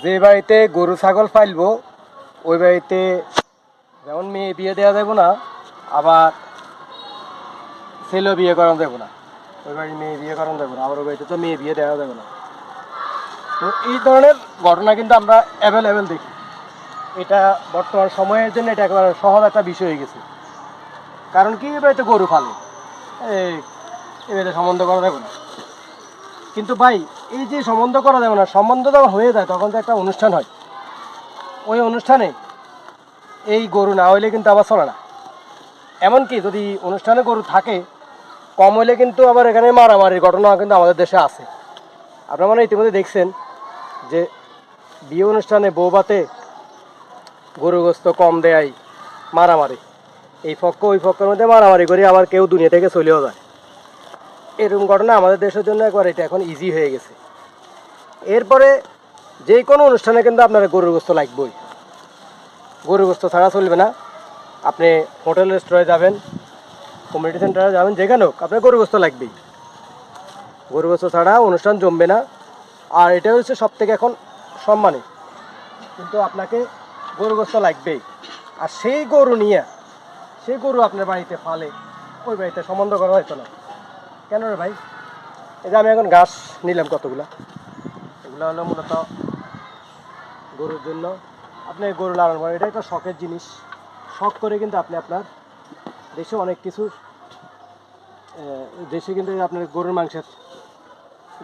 যে বাড়িতে গরু, ছাগল পাইলবো ওই বাড়িতে যেমন মেয়ে বিয়ে দেওয়া যাবে না, আবার ছেলেও বিয়ে করানো যাবে না। ওই বাড়ি মেয়ে বিয়ে করানো যাবে না, আবার ওই বাড়িতে তো মেয়ে বিয়ে দেওয়া যাবে না। তো এই ধরনের ঘটনা কিন্তু আমরা অ্যাভেলেবেল দেখি। এটা বর্তমান সময়ের জন্য এটা একেবারে সহজ একটা বিষয় হয়ে গেছে। কারণ কি এবার তো গরু ফালে এই এবারে সম্বন্ধ করা যাবে না। কিন্তু ভাই, এই যে সম্বন্ধ করা যাবে না, সম্বন্ধ যখন হয়ে যায়, তখন তো একটা অনুষ্ঠান হয়। ওই অনুষ্ঠানে এই গরু না হইলে কিন্তু আবার চলে না। এমনকি যদি অনুষ্ঠানে গরু থাকে, কম হইলে কিন্তু আবার এখানে মারামারির ঘটনা কিন্তু আমাদের দেশে আছে। আপনারা মানে ইতিমধ্যে দেখছেন যে বিয়ে অনুষ্ঠানে বৌবাতে গরুগ্রস্ত কম দেয় মারামারি। এই পক্ষ, ওই পক্ষের মধ্যে মারামারি করে আবার কেউ দুনিয়া থেকে চলেও যায়। এরকম ঘটনা আমাদের দেশের জন্য একবার, এটা এখন ইজি হয়ে গেছে। এরপরে যে কোনো অনুষ্ঠানে কিন্তু আপনার গরুর গোস্ত লাগবেই। গরুর গোস্ত ছাড়া চলবে না। আপনি হোটেল রেস্টুরেন্টে যাবেন কমিউনিটি সেন্টারে যাবেন, যেখানে হোক, আপনার গরুর গোস্ত লাগবেই। গরু গোস্ত ছাড়া অনুষ্ঠান জমবে না। আর এটা হচ্ছে সব থেকে এখন সম্মানে। কিন্তু আপনাকে গরু গোস্ত লাগবেই। আর সেই গরু নিয়ে, সেই গরু আপনার বাড়িতে ফালে, ওই বাড়িতে সম্বন্ধ করা হয়তো না। কেন রে ভাই? এই যে আমি এখন ঘাস নিলাম কতগুলা? এগুলো হলো মূলত গরুর জন্য। আপনি গরু লালন করেন এটা একটা শখের জিনিস। শখ করে কিন্তু আপনি আপনার দেশে অনেক কিছু দেশে কিন্তু আপনার গরুর মাংসের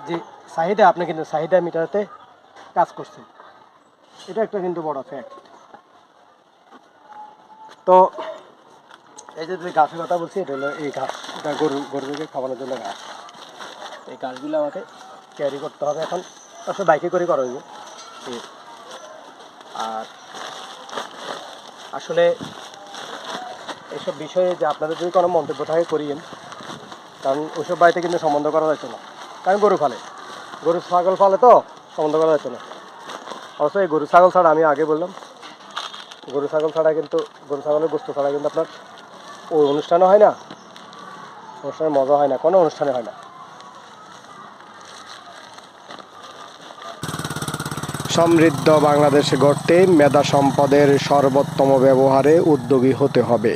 যে চাহিদা, আপনি কিন্তু চাহিদা মিটাতে কাজ করছেন। এটা একটা কিন্তু বড় ফ্যাক্ট তো এই যে যে ঘাসের কথা বলছি, এটা হলো এই ঘাস এটা গরু, গরুকে খাওয়ানোর জন্য ঘাস। এই ঘাসগুলো আমাকে ক্যারি করতে হবে এখন। আসলে বাইকে করে করা এই। আর আসলে এইসব বিষয়ে যে আপনাদের যদি কোনো মন্তব্য থাকে, করিয়েন। কারণ ওইসব বাড়িতে কিন্তু সম্বন্ধ করা যাইতো না। কারণ গরু ফালে গরু ছাগল ফালে তো সম্বন্ধ করা যাইতো না। অবশ্য এই গরু ছাগল ছাড়া আমি আগে বললাম। গরু ছাগল ছাড়া কিন্তু গরু ছাগলের গোস্ত ছাড়া কিন্তু আপনার ওই অনুষ্ঠানও হয় না? অনুষ্ঠানের মজা হয় না, কোনো অনুষ্ঠানে হয় না। সমৃদ্ধ বাংলাদেশ গড়তে মেধা সম্পদের সর্বোত্তম ব্যবহারে উদ্যোগী হতে হবে।